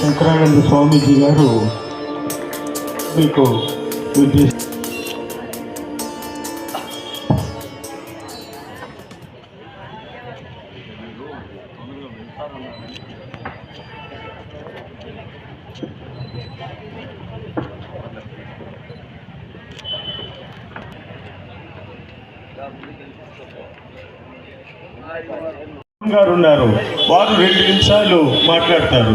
శంకరానంద స్వామీజీ గారు మీకు గారు ఉన్నారు. వారు రెండు నిమిషాలు మాట్లాడతారు.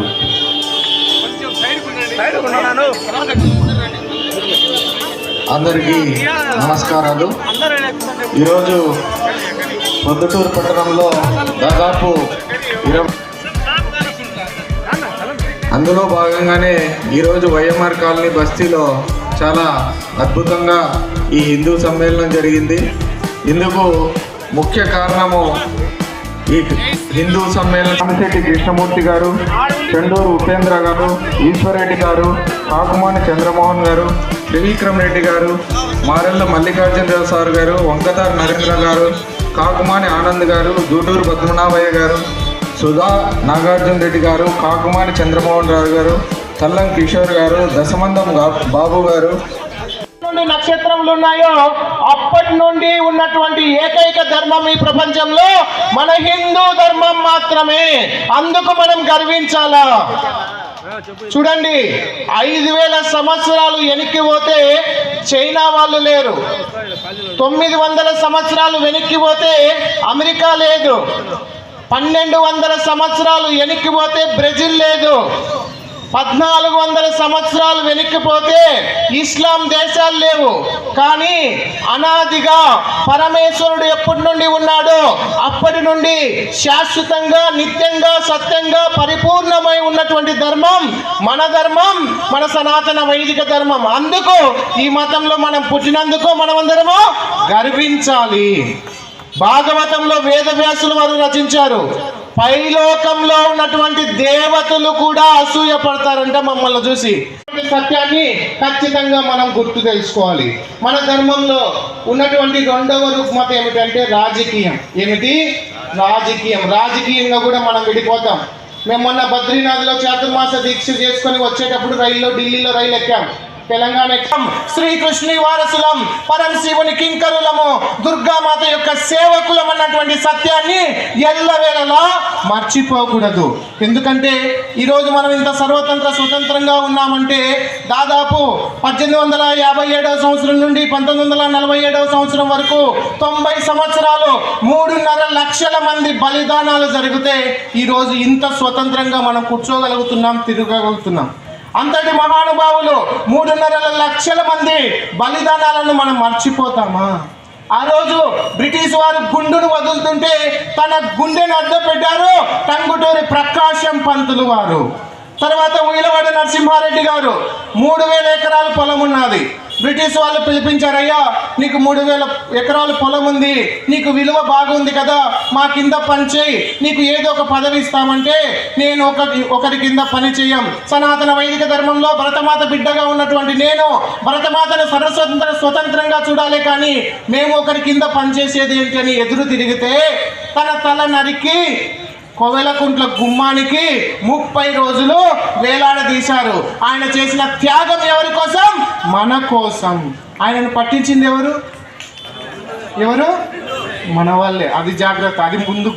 అందరికీ నమస్కారాలు. ఈరోజు పొద్దుటూరు పట్టణంలో దాదాపు ఇరవై అందులో భాగంగానే ఈరోజు వైఎంఆర్ కాలనీ బస్తీలో చాలా అద్భుతంగా ఈ హిందూ సమ్మేళనం జరిగింది. ఇందుకు ముఖ్య కారణము హిందూ సమ్మేళన రామశెట్టి కృష్ణమూర్తి గారు చెండూరు ఉపేంద్ర గారు ఈశ్వరరెడ్డి గారు కాకుమాని చంద్రమోహన్ గారు త్రివిక్రమ్ రెడ్డి గారు మారెళ్ళ మల్లికార్జునరావు సార్ గారు వంకతార్ నరేంద్ర గారు కాకుమాని ఆనంద్ గారు జూటూరు పద్మనాభయ్య గారు సుధా నాగార్జున రెడ్డి గారు కాకుమాని చంద్రమోహన్ రావు గారు తల్లం కిషోర్ గారు దశమందం బాబు గారు నుండి నక్షత్రములు ఉన్నాయో అప్పటి నుండి ఉన్నటువంటి ఏకైక ధర్మం ఈ ప్రపంచంలో మన హిందూ ధర్మం మాత్రమే. అందుకు మనం గర్వించాలా? చూడండి ఐదు వేల సంవత్సరాలు వెనక్కి పోతే చైనా వాళ్ళు లేరు. తొమ్మిది వందల సంవత్సరాలు వెనక్కి పోతే అమెరికా లేదు. పన్నెండు వందల సంవత్సరాలు వెనక్కి పోతే బ్రెజిల్ లేదు. పద్నాలుగు వందల సంవత్సరాలు వెనక్కిపోతే ఇస్లాం దేశాలు లేవు. కానీ అనాదిగా పరమేశ్వరుడు ఎప్పటి నుండి ఉన్నాడో అప్పటి నుండి శాశ్వతంగా నిత్యంగా సత్యంగా పరిపూర్ణమై ఉన్నటువంటి ధర్మం మన ధర్మం మన సనాతన వైదిక ధర్మం. అందుకు ఈ మతంలో మనం పుట్టినందుకు మనమందరము గర్వించాలి. భాగవతంలో వేదవ్యాసులు వారు రచించారు పైలోకంలో ఉన్నటువంటి దేవతలు కూడా అసూయ పడతారంట మమ్మల్ని చూసి. సత్యాన్ని ఖచ్చితంగా మనం గుర్తు తెలుసుకోవాలి. మన ధర్మంలో ఉన్నటువంటి రెండవ రుగ్మత ఏమిటంటే రాజకీయం. ఏమిటి? రాజకీయం. రాజకీయంగా కూడా మనం విడిపోతాం. మేము మొన్న బద్రీనాథ్లో చాతుర్మాస దీక్ష చేసుకొని వచ్చేటప్పుడు రైల్లో ఢిల్లీలో రైలు ఎక్కాం. తెలంగాణ ఎక్కాం శ్రీకృష్ణుని వారసులం పరమశివుని కింకరులము దుర్గామాత యొక్క సేవకులం అన్నటువంటి సత్యాన్ని ఎల్లవేళలా మర్చిపోకూడదు. ఎందుకంటే ఈరోజు మనం ఇంత సర్వతంత్ర స్వతంత్రంగా ఉన్నామంటే దాదాపు పద్దెనిమిది వందల యాభై ఏడవ సంవత్సరం నుండి పంతొమ్మిది వందల నలభై ఏడవ సంవత్సరం వరకు తొంభై సంవత్సరాలు మూడున్నర లక్షల మంది బలిదానాలు జరిగితే ఈరోజు ఇంత స్వతంత్రంగా మనం కూర్చోగలుగుతున్నాం తిరగలుగుతున్నాం అంతటి మహానుభావులు మూడున్నర లక్షల మంది బలిదానాలను మనం మర్చిపోతామా? ఆ రోజు బ్రిటిష్ వారు గుండును వదులుతుంటే తన గుండెను అడ్డు పెట్టారు టంగుటూరి ప్రకాశం పంతులు వారు. తర్వాత ఉయిలవాడ నరసింహారెడ్డి గారు మూడు వేల ఎకరాల పొలం ఉన్నది బ్రిటిష్ వాళ్ళు పిలిపించారయ్యా నీకు మూడు వేల ఎకరాల పొలం ఉంది నీకు విలువ బాగుంది కదా మా కింద పని చేయి నీకు ఏదో ఒక పదవి ఇస్తామంటే నేను ఒక ఒకరి కింద పని చేయం. సనాతన వైదిక ధర్మంలో భరతమాత బిడ్డగా ఉన్నటువంటి నేను భరతమాతను సర్వస్వతంత్ర స్వతంత్రంగా చూడాలి కానీ మేము ఒకరి కింద పనిచేసేది ఏంటి అని ఎదురు తిరిగితే తన తల నరికి కొవెలకుంట్ల గుమ్మానికి ముప్పై రోజులు వేలాడదీశారు. ఆయన చేసిన త్యాగం ఎవరి కోసం? మన కోసం. ఆయనను పట్టించింది ఎవరు? ఎవరు? మన వాళ్ళే అది జాగ్రత్త. అది ముందు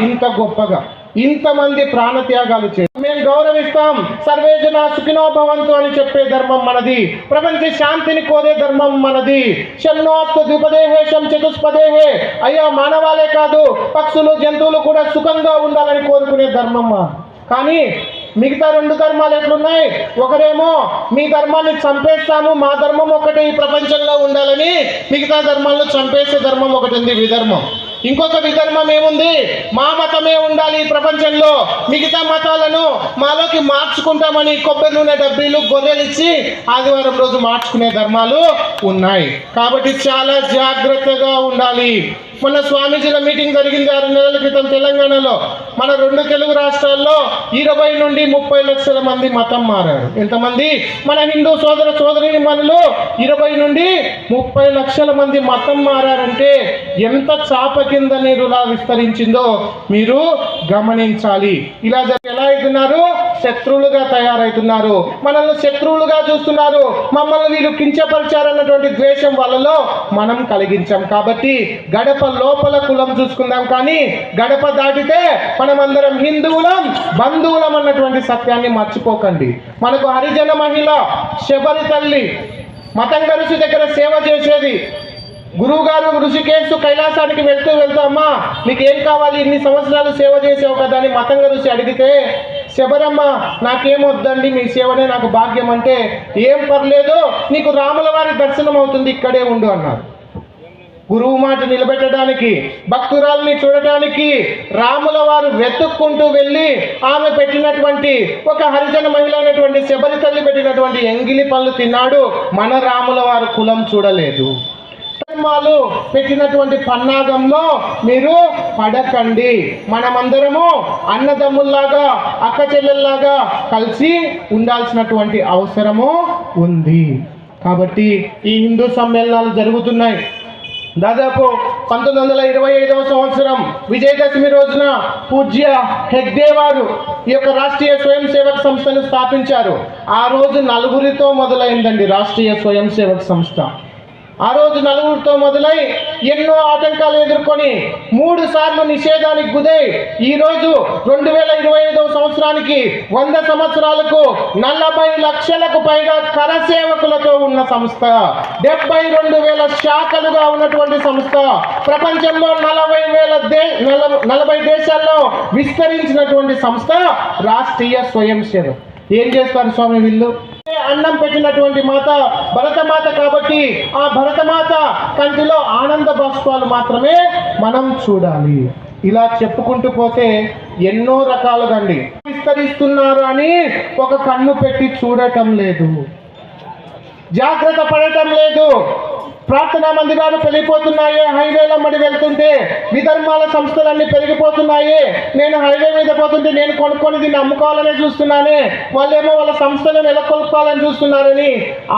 ఇంత గొప్పగా ఇంతమంది ప్రాణత్యాగాలు చేసి మేము గౌరవిస్తాం. సర్వే జన సుఖినో భవంతు అని చెప్పే ధర్మం మనది. ప్రపంచ శాంతిని కోరే ధర్మం మనది. షణ్ణోత్తు ద్విపదేహే శం చతుష్పదేహే. అయ్యా మానవాలే కాదు పక్షులు జంతువులు కూడా సుఖంగా ఉండాలని కోరుకునే ధర్మం కానీ మిగతా రెండు ధర్మాలు ఎట్లున్నాయి? ఒకరేమో మీ ధర్మాన్ని చంపేస్తాము మా ధర్మం ఒకటి ఈ ప్రపంచంలో ఉండాలని మిగతా ధర్మాలను చంపేసే ధర్మం ఒకటి ఉంది విధర్మం. ఇంకొక విధర్మం ఏముంది? మా మతమే ఉండాలి ఈ ప్రపంచంలో. మిగతా మతాలను మాలోకి మార్చుకుంటామని కొబ్బరి నూనె డబ్బీలు గొర్రెలు ఇచ్చి ఆదివారం రోజు మార్చుకునే ధర్మాలు ఉన్నాయి. కాబట్టి చాలా జాగ్రత్తగా ఉండాలి. మొన్న స్వామీజీల మీటింగ్ జరిగింది ఆరు నెలల క్రితం తెలంగాణలో. మన రెండు తెలుగు రాష్ట్రాల్లో ఇరవై నుండి ముప్పై లక్షల మంది మతం మారారు. ఎంతమంది? మన హిందూ సోదర సోదరిని మనలో ఇరవై నుండి ముప్పై లక్షల మంది మతం మారారంటే ఎంత చాప కింద నీరులా విస్తరించిందో మీరు గమనించాలి. ఇలా ఎలా అవుతున్నారు? శత్రువులుగా తయారవుతున్నారు మనల్ని శత్రువులుగా చూస్తున్నారు. మమ్మల్ని వీళ్ళు కించపరిచారన్నటువంటి ద్వేషం వాళ్ళలో మనం కలిగించాం. కాబట్టి గడప లోపల కులం చూసుకుందాం కానీ గడప దాటితే మనమందరం హిందువులం బంధువులం అన్నటువంటి సత్యాన్ని మర్చిపోకండి. మనకు హరిజన మహిళ శబరి తల్లి మతంగ ఋషి దగ్గర సేవ చేసేది. గురువుగారు ఋషికేశ్ కైలాసానికి వెళ్తూ వెళ్తూ అమ్మా నీకేం కావాలి? ఇన్ని సంవత్సరాలు సేవ చేసావు కదా అని మతంగ ఋషి అడిగితే శబరమ్మ నాకేమొద్దండి? మీ సేవనే నాకు భాగ్యం అంటే ఏం పర్లేదు నీకు రాముల వారి దర్శనం అవుతుంది ఇక్కడే ఉండు అన్నారు. గురువు మాట నిలబెట్టడానికి భక్తురాల్ని చూడటానికి రాముల వారు వెతుక్కుంటూ వెళ్ళి ఆమె పెట్టినటువంటి ఒక హరిజన మహిళ అయినటువంటి శబరి తల్లి పెట్టినటువంటి ఎంగిలి పళ్ళు తిన్నాడు. మన రాముల వారు కులం చూడలేదు. వాళ్ళు పెట్టినటువంటి పన్నాగంలో మీరు పడకండి. మనమందరము అన్నదమ్ముల్లాగా అక్క చెల్లెల్లాగా కలిసి ఉండాల్సినటువంటి అవసరము ఉంది. కాబట్టి ఈ హిందూ సమ్మేళనాలు జరుగుతున్నాయి. దాదాపు పంతొమ్మిది వందల ఇరవై ఐదవ సంవత్సరం విజయదశమి రోజున పూజ్య హెగ్డే వారు ఈ యొక్క రాష్ట్రీయ స్వయం సేవక్ సంస్థను స్థాపించారు. ఆ రోజు నలుగురితో మొదలైందండి రాష్ట్రీయ స్వయం సేవక్ సంస్థ. ఆ రోజు నలుగురితో మొదలై ఎన్నో ఆటంకాలు ఎదుర్కొని మూడు సార్లు నిషేధానికి గుదై ఈ రోజు రెండు వేల ఇరవై ఐదవ సంవత్సరానికి వంద సంవత్సరాలకు నలభై లక్షలకు పైగా కరసేవకులతో ఉన్న సంస్థ. డెబ్బై రెండు వేల శాఖలుగా ఉన్నటువంటి సంస్థ. ప్రపంచంలో నలభై వేల దే నలభై దేశాల్లో విస్తరించినటువంటి సంస్థ రాష్ట్రీయ స్వయం సేవ ఏం చేస్తారు స్వామి వీళ్ళు? అన్నం పెట్టినటువంటి మాత భరతమాత కాబట్టి ఆ భరతమాత కంటిలో ఆనంద బాష్పాలు మాత్రమే మనం చూడాలి. ఇలా చెప్పుకుంటూ పోతే ఎన్నో రకాలుగా అండి విస్తరిస్తున్నారు అని ఒక కన్ను పెట్టి చూడటం లేదు. జాగ్రత్త పడటం లేదు. ప్రార్థనా మందిరాలు పెరిగిపోతున్నాయి. హైవేల మడి వెళ్తుంటే విధర్మాల సంస్థలన్నీ పెరిగిపోతున్నాయి. నేను హైవే మీద పోతుంటే నేను కొనుక్కొని దీన్ని అమ్ముకోవాలనే చూస్తున్నానే. వాళ్ళేమో వాళ్ళ సంస్థలు నెలకొల్పాలని చూస్తున్నారని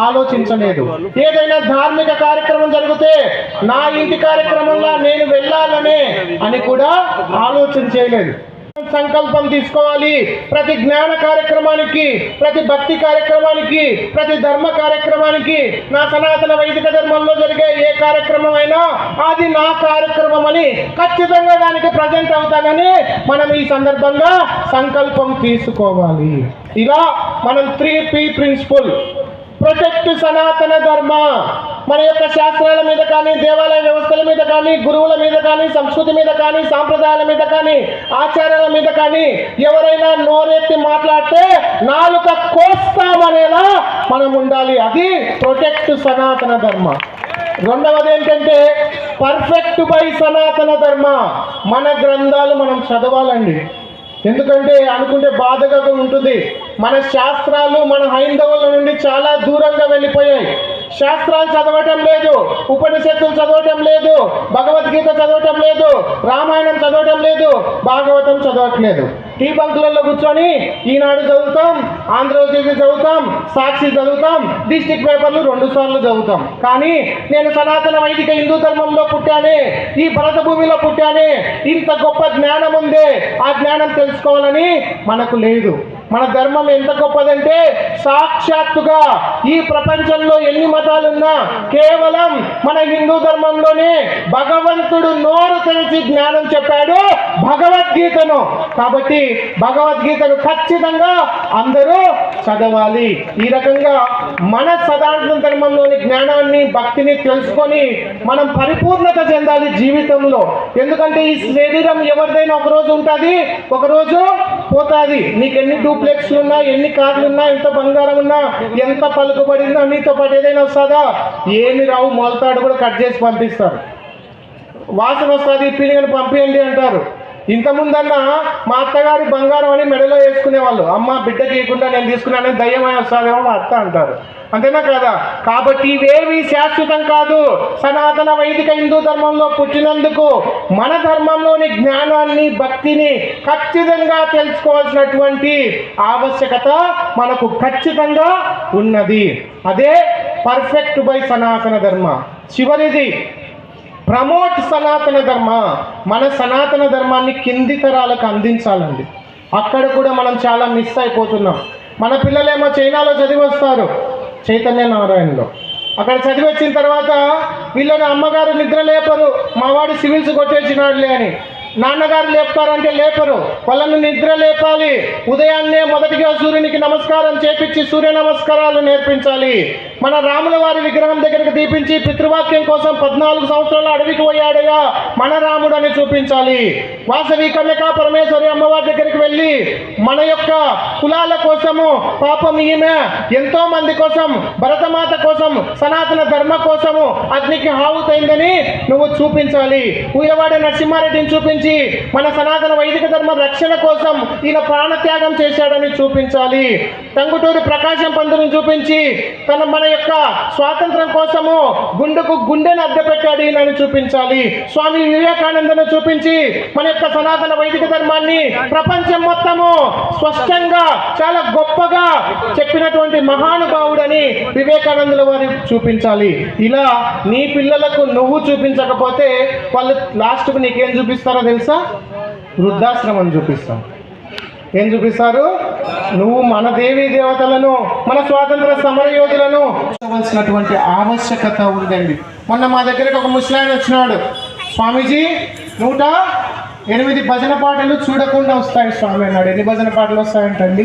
ఆలోచించలేదు. ఏదైనా ధార్మిక కార్యక్రమం జరిగితే నా ఇంటి కార్యక్రమంలో నేను వెళ్ళాలనే అని కూడా ఆలోచన చేయలేదు. సంకల్పం తీసుకోవాలి. ప్రతి జ్ఞాన కార్యక్రమానికి ప్రతి భక్తి కార్యక్రమానికి ప్రతి ధర్మ కార్యక్రమానికి నా సనాతన వైదిక ధర్మంలో జరిగే ఏ కార్యక్రమం అయినా అది నా కార్యక్రమం అని ఖచ్చితంగా దానికి ప్రజెంట్ అవుతానని మనం ఈ సందర్భంగా సంకల్పం తీసుకోవాలి. ఇలా మనం త్రీ పి ప్రిన్సిపల్ ప్రొటెక్ట్ సనాతన ధర్మ మన యొక్క శాస్త్రాల మీద కానీ దేవాలయ వ్యవస్థల మీద కానీ గురువుల మీద కానీ సంస్కృతి మీద కానీ సాంప్రదాయాల మీద కానీ ఆచారాల మీద కానీ ఎవరైనా నోరెత్తి మాట్లాడితే నాలుక కోస్తామనేలా మనం ఉండాలి. అది ప్రొటెక్ట్ సనాతన ధర్మ. రెండవది ఏంటంటే పర్ఫెక్ట్ బై సనాతన ధర్మ. మన గ్రంథాలు మనం చదవాలండి. ఎందుకంటే అనుకుంటే బాధగా ఉంటుంది. మన శాస్త్రాలు మన హైందవుల నుండి చాలా దూరంగా వెళ్ళిపోయాయి. శాస్త్రాలు చదవటం లేదు ఉపనిషత్తులు చదవటం లేదు భగవద్గీత చదవటం లేదు రామాయణం చదవటం లేదు భాగవతం చదవట్లేదు. టీ బంకులలో కూర్చొని ఈనాడు చదువుతాం ఆంధ్రజ్యోతి చదువుతాం సాక్షి చదువుతాం డిస్టిక్ పేపర్లు రెండు సార్లు చదువుతాం. కానీ నేను సనాతన వైదిక హిందూ ధర్మంలో పుట్టానే ఈ భరత భూమిలో పుట్టానే ఇంత గొప్ప జ్ఞానం ఉందే ఆ జ్ఞానం తెలుసుకోవాలని మనకు లేదు. మన ధర్మం ఎంత గొప్పదంటే సాక్షాత్తుగా ఈ ప్రపంచంలో ఎన్ని మతాలున్నా కేవలం మన హిందూ ధర్మంలోనే భగవంతుడు నోరు తెరిచి జ్ఞానం చెప్పాడు భగవద్గీతను. కాబట్టి భగవద్గీతను ఖచ్చితంగా అందరూ చదవాలి. ఈ రకంగా మన సదాంత ధర్మంలోని జ్ఞానాన్ని భక్తిని తెలుసుకొని మనం పరిపూర్ణత చెందాలి జీవితంలో. ఎందుకంటే ఈ శరీరం ఎవరిదైనా ఒక రోజు ఉంటుంది ఒకరోజు పోతుంది. నీకు ఎన్ని డూప్లెక్స్లు ఉన్నా ఎన్ని కార్లు ఉన్నా ఎంత బంగారం ఉన్నా ఎంత పలుకుబడినా నీతో పాటు ఏదైనా వస్తుందా? ఏమి రావు మొలతాడు కూడా కట్ చేసి పంపిస్తారు. వాసన వస్తుంది పిల్లిని పంపించండి అంటారు. ఇంతముందన్న మా అత్తగారి బంగారం అని మెడలో వేసుకునేవాళ్ళు అమ్మ బిడ్డకి ఇవ్వకుండా నేను తీసుకున్నానని దయ్యమై వస్తాదేమో మా అత్త అంటారు. అంతేనా కదా? కాబట్టి ఇవేవి శాశ్వతం కాదు. సనాతన వైదిక హిందూ ధర్మంలో పుట్టినందుకు మన ధర్మంలోని జ్ఞానాన్ని భక్తిని ఖచ్చితంగా తెలుసుకోవాల్సినటువంటి ఆవశ్యకత మనకు ఖచ్చితంగా ఉన్నది. అదే పర్ఫెక్ట్ బై సనాతన ధర్మ. చివరిది ప్రమోట్ సనాతన ధర్మ. మన సనాతన ధర్మాన్ని కింది తరాలకు అందించాలండి. అక్కడ కూడా మనం చాలా మిస్ అయిపోతున్నాం. మన పిల్లలేమో చైనాలో చదివి వస్తారు చైతన్య నారాయణలో. అక్కడ చదివి వచ్చిన తర్వాత వీళ్ళని అమ్మగారు నిద్ర లేపరు. మావాడు సివిల్స్ కొట్టేసినాడులే అని. నాన్నగారు లేపుతారంటే లేపరు. వాళ్ళని నిద్ర లేపాలి. ఉదయాన్నే మొదటిగా సూర్యునికి నమస్కారం చేపించి సూర్య నమస్కారాలు నేర్పించాలి. మన రాముల వారి విగ్రహం దగ్గరికి దీపించి పితృవాక్యం కోసం పద్నాలుగు సంవత్సరాలు అడవికి పోయాడుగా మన రాముడు అని చూపించాలి. వాసవి కన్యక పరమేశ్వరి అమ్మవారి దగ్గరికి వెళ్ళి మన యొక్క కులాల కోసము పాపం ఈమె ఎంతో మంది కోసం భరతమాత కోసం సనాతన ధర్మ కోసము అగ్నికి హావుతైందని నువ్వు చూపించాలి. ఊయవాడి నరసింహారెడ్డిని చూపించి మన సనాతన వైదిక ధర్మ రక్షణ కోసం ఈయన ప్రాణత్యాగం చేశాడని చూపించాలి. టంగుటూరి ప్రకాశం పంతుని చూపించి తన మన యొక్క స్వాతంత్రం కోసము గుండెకు గుండెను అడ్డపెట్టాడు ఈయనని చూపించాలి. స్వామి వివేకానందను చూపించి మన యొక్క సనాతన వైదిక ధర్మాన్ని ప్రపంచం మొత్తము స్పష్టంగా చాలా గొప్పగా చెప్పినటువంటి మహానుభావుడని వివేకానందుల వారి చూపించాలి. ఇలా నీ పిల్లలకు నువ్వు చూపించకపోతే వాళ్ళు లాస్ట్కు నీకేం చూపిస్తారో తెలుసా? వృద్ధాశ్రమం చూపిస్తాం. ఏం చూపిస్తారు? నువ్వు మన దేవీ దేవతలను మన స్వాతంత్ర సమరయోధులను చూడవలసినటువంటి ఆవశ్యకత ఉందండి. మొన్న మా దగ్గరకు ఒక ముస్లాయన్ వచ్చినాడు. స్వామీజీ నూట ఎనిమిది భజన పాటలు చూడకుండా వస్తాయి స్వామి అన్నాడు. ఎన్ని భజన పాటలు వస్తాయంటండి?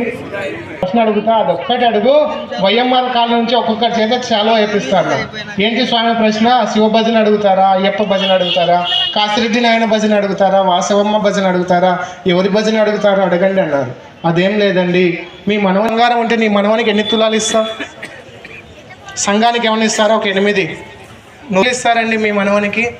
ప్రశ్న అడుగుతా అదొక్కటి అడుగు. వైఎంఆర్ కాలం నుంచి ఒక్కొక్కటి చేత చాలా వేపిస్తాడు ఏంటి స్వామి ప్రశ్న? శివ భజన అడుగుతారా? అయ్యప్ప భజన అడుగుతారా? కాసిరెడ్డి నాయన భజన అడుగుతారా? వాసవమ్మ భజన అడుగుతారా? ఎవరి భజన అడుగుతారో అడగండి అన్నారు. అదేం లేదండి. మీ మనవంగారం ఉంటే నీ మనవనికి ఎన్ని తులాలు ఇస్తా? సంఘానికి ఏమైనా ఇస్తారా? ఒక ఎనిమిది. నువ్వు ఇస్తారండి మీ మనవనికి.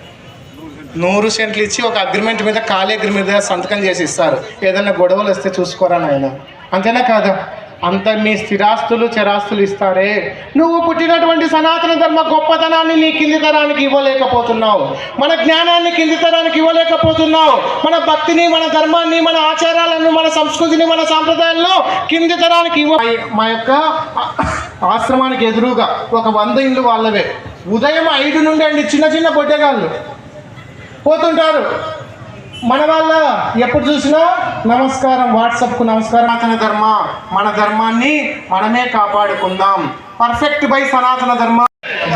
నూరు సెంట్లు ఇచ్చి ఒక అగ్రిమెంట్ మీద ఖాళీ అగ్రిమెంట్ మీద సంతకం చేసి ఇస్తారు. ఏదైనా గొడవలు వస్తే చూసుకోరా నాయన? అంతేనా కాదా? అంత మీ స్థిరాస్తులు చరాస్తులు ఇస్తారే. నువ్వు పుట్టినటువంటి సనాతన ధర్మ గొప్పతనాన్ని నీ కింది తరానికి ఇవ్వలేకపోతున్నావు. మన జ్ఞానాన్ని కింది తరానికి ఇవ్వలేకపోతున్నావు. మన భక్తిని మన ధర్మాన్ని మన ఆచారాలను మన సంస్కృతిని మన సాంప్రదాయాలను కింది తరానికి ఇవ్వ మా యొక్క ఆశ్రమానికి ఎదురుగా ఒక వంద ఇండ్లు వాళ్ళవే. ఉదయం ఐదు నుండి అండి చిన్న చిన్న బొడ్డగాళ్ళు పోతుంటారు. మన వాళ్ళ ఎప్పుడు చూసినా నమస్కారం వాట్సాప్కు నమస్కారం. సనాతన ధర్మ మన ధర్మాన్ని మనమే కాపాడుకుందాం. పర్ఫెక్ట్ బై సనాతన ధర్మ.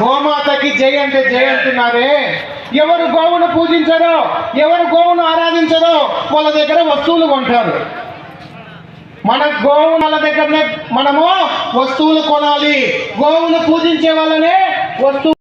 గోమాతకి జై అంటే జై అంటున్నారే. ఎవరు గోవును పూజించరో ఎవరు గోవును ఆరాధించరో వాళ్ళ దగ్గర వస్తువులు కొంటారు. మన గోవు వాళ్ళ దగ్గరనే మనము వస్తువులు కొనాలి. గోవును పూజించే వాళ్ళనే వస్తువు